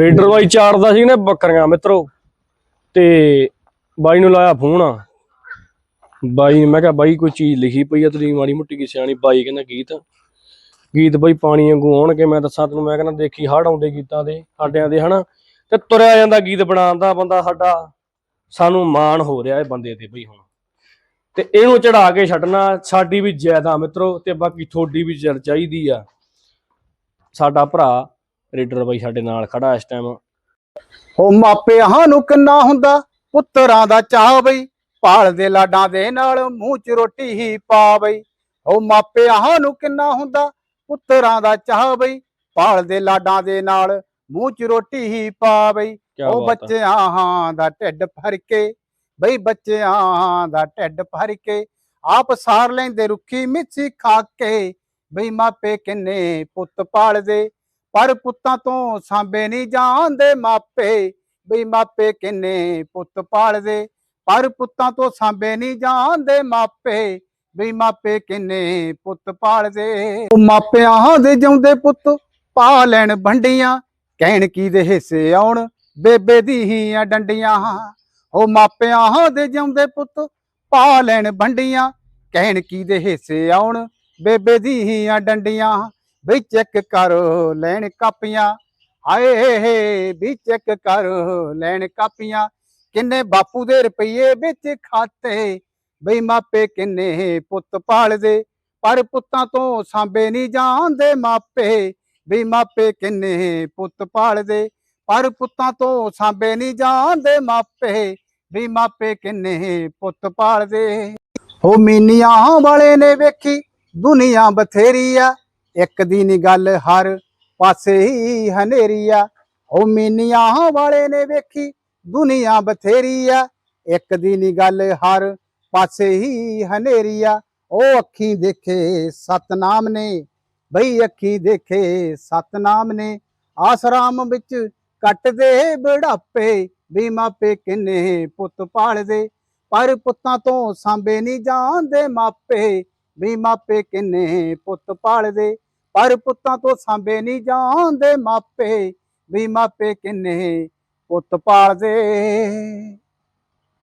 Raider ਬਾਈ ਚਾਰਦਾ ਸੀ ਨੇ ਬੱਕਰੀਆਂ ਮਿੱਤਰੋ, ਤੇ ਬਾਈ ਨੂੰ ਲਾਇਆ ਫੋਨ ਆ। ਬਾਈ ਮੈਂ ਕਿਹਾ, ਬਾਈ, ਕੋਈ ਚੀਜ਼ ਲਿਖੀ ਪਈ ਆ ਤੇਰੀ, ਮਾੜੀ ਮੁੱਟੀ ਕੀ ਸਿਆਣੀ ਬਾਈ ਕਹਿੰਦਾ ਗੀਤ। ਗੀਤ ਬਾਈ ਪਾਣੀ ਵਾਂਗੂ ਆਉਣਗੇ, ਮੈਂ ਦੱਸਾਂ ਤੈਨੂੰ, ਮੈਂ ਕਹਿੰਦਾ, ਦੇਖੀ ਹੜ ਆਉਂਦੇ ਗੀਤਾਂ ਦੇ ਸਾਡਿਆਂ ਦੇ ਹਨਾ, ਤੇ ਤੁਰਿਆ ਜਾਂਦਾ ਗੀਤ ਬਣਾਉਣ ਦਾ ਬੰਦਾ ਸਾਡਾ, ਸਾਨੂੰ ਮਾਣ ਹੋ ਰਿਹਾ ਇਹ ਬੰਦੇ ਤੇ ਬਈ ਹੁਣ। ਤੇ ਇਹਨੂੰ ਚੜਾ ਕੇ ਛੱਡਣਾ, ਸਾਡੀ ਵੀ ਜ਼ਿਆਦਾ ਮਿੱਤਰੋ, ਤੇ ਬਾਕੀ ਤੁਹਾਡੀ ਵੀ ਜਰ ਚਾਹੀਦੀ ਆ। ਸਾਡਾ ਭਰਾ ਰੇਡਰ ਬਾਈ ਸਾਡੇ ਨਾਲ ਖੜਾ ਇਸ ਟਾਈਮ ਉਹ ਮਾਪਿਆਂ ਨੂੰ ਕਿੰਨਾ ਹੁੰਦਾ? ਪੁੱਤਰਾਂ ਦਾ ਚਾਹ ਬਈ ਭਾਲਦੇ ਲਾਡਾਂ ਦੇ ਨਾਲ ਮੂੰਹ 'ਚ ਰੋਟੀ ਹੀ ਪਾ ਬਈ। ਉਹ ਮਾਪਿਆਂ ਨੂੰ ਕਿੰਨਾ ਹੁੰਦਾ? ਪੁੱਤਰਾਂ ਦਾ ਚਾਹ ਬਈ ਭਾਲਦੇ ਲਾਡਾਂ ਦੇ ਨਾਲ ਮੂੰਹ 'ਚ ਰੋਟੀ ਹੀ ਪਾ ਬਈ। ਉਹ ਬੱਚਿਆਂ ਦਾ ਢਿੱਡ ਭਰ ਕੇ ਬਈ ਬੱਚਿਆਂ ਦਾ ਢਿੱਡ ਭਰ ਕੇ ਆਪ ਸਾਰ ਲੈਂਦੇ ਰੁੱਖੀ ਮਿੱਛੀ ਖਾ ਕੇ। ਬਈ ਮਾਪੇ ਕਿੰਨੇ ਪੁੱਤ ਪਾਲਦੇ ਪਰ ਪੁੱਤਾਂ ਤੋਂ ਸਾਂਬੇ ਨਹੀਂ ਜਾਂਦੇ ਮਾਪੇ, ਬਈ ਮਾਪੇ ਕਿੰਨੇ ਪੁੱਤ ਪਾਲਦੇ? ਪਰ ਪੁੱਤਾਂ ਤੋਂ ਸਾਂਬੇ ਨਹੀਂ ਜਾਂਦੇ ਮਾਪੇ, ਬਈ ਮਾਪੇ ਕਿੰਨੇ ਪੁੱਤ ਪਾਲਦੇ? ਉਹ ਮਾਪਿਆਂ ਦੇ ਜਿਉਂਦੇ ਪੁੱਤ ਪਾ ਲੈਣ ਭੰਡੀਆਂ ਕਹਿਣ ਕੀ ਦੇ ਹਿੱਸੇ ਆਉਣ? ਬੇਬੇ ਦੀ ਹੀ ਡੰਡੀਆਂ। ਉਹ ਮਾਪਿਆਂ ਦੇ ਜਿਉਂਦੇ ਪੁੱਤ ਪਾ ਲੈਣ ਭੰਡੀਆਂ ਕਹਿਣ ਕੀ ਦੇ ਹਿੱਸੇ ਆਉਣ? ਬੇਬੇ ਦੀ ਹੀ ਡੰਡੀਆਂ। ਵੀ ਚੈੱਕ ਕਰ ਲੈਣ ਕਾਪੀਆਂ। ਹਾਏ ਹੇ ਵੀ ਚੈੱਕ ਕਰ ਲੈਣ ਕਾਪੀਆਂ। ਕਿੰਨੇ ਬਾਪੂ ਦੇ ਰੁਪਈਏ ਵਿੱਚ ਖਾਤੇ। ਬਈ ਮਾਪੇ ਕਿੰਨੇ ਪੁੱਤ ਪਾਲਦੇ। ਪਰ ਪੁੱਤਾਂ ਤੋਂ ਸਾਂਭੇ ਨਹੀਂ ਜਾਂਦੇ ਮਾਪੇ। ਬਈ ਮਾਪੇ ਕਿੰਨੇ ਪੁੱਤ ਪਾਲਦੇ। ਪਰ ਪੁੱਤਾਂ ਤੋਂ ਸਾਂਭੇ ਨਹੀਂ ਜਾਂਦੇ ਮਾਪੇ। ਵੀ ਮਾਪੇ ਕਿੰਨੇ ਪੁੱਤ ਪਾਲਦੇ। ਹੋ ਮੀਨੀਆਂ ਵਾਲੇ ਨੇ ਵੇਖੀ। ਦੁਨੀਆ ਬਥੇਰੀ ਆ। ਇੱਕ ਦੀ ਨੀ ਗੱਲ ਹਰ ਪਾਸੇ ਹੀ ਹਨੇਰੀ ਆ ਉਹ ਮੀਨੀਆਂ ਵਾਲੇ ਨੇ ਵੇਖੀ, ਦੁਨੀਆ ਬਥੇਰੀ ਆ ਇੱਕ ਦੀ ਨੀ ਗੱਲ ਹਰ ਪਾਸੇ ਹੀ ਹਨੇਰੀ ਆ ਉਹ ਅੱਖੀ ਦੇਖੇ ਸਤਨਾਮ ਨੇ, ਬਈ ਅੱਖੀ ਦੇਖੇ ਸਤਨਾਮ ਨੇ। ਆਸਰਾਮ ਵਿੱਚ ਕੱਟਦੇ ਬੁਢਾਪੇ ਵੀ ਮਾਪੇ ਕਿੰਨੇ ਪੁੱਤ ਪਾਲਦੇ। ਪਰ ਪੁੱਤਾਂ ਤੋਂ ਸਾਂਭੇ ਨਹੀਂ ਜਾਂਦੇ ਮਾਪੇ ਵੀ ਮਾਪੇ ਕਿੰਨੇ ਪੁੱਤ ਪਾਲਦੇ। ਪਰ ਪੁੱਤਾਂ ਤੋਂ ਸਾਂਭੇ ਨਹੀਂ ਜਾਂਦੇ ਮਾਪੇ ਵੀ ਮਾਪੇ ਕਿੰਨੇ ਪੁੱਤ ਪਾਲਦੇ।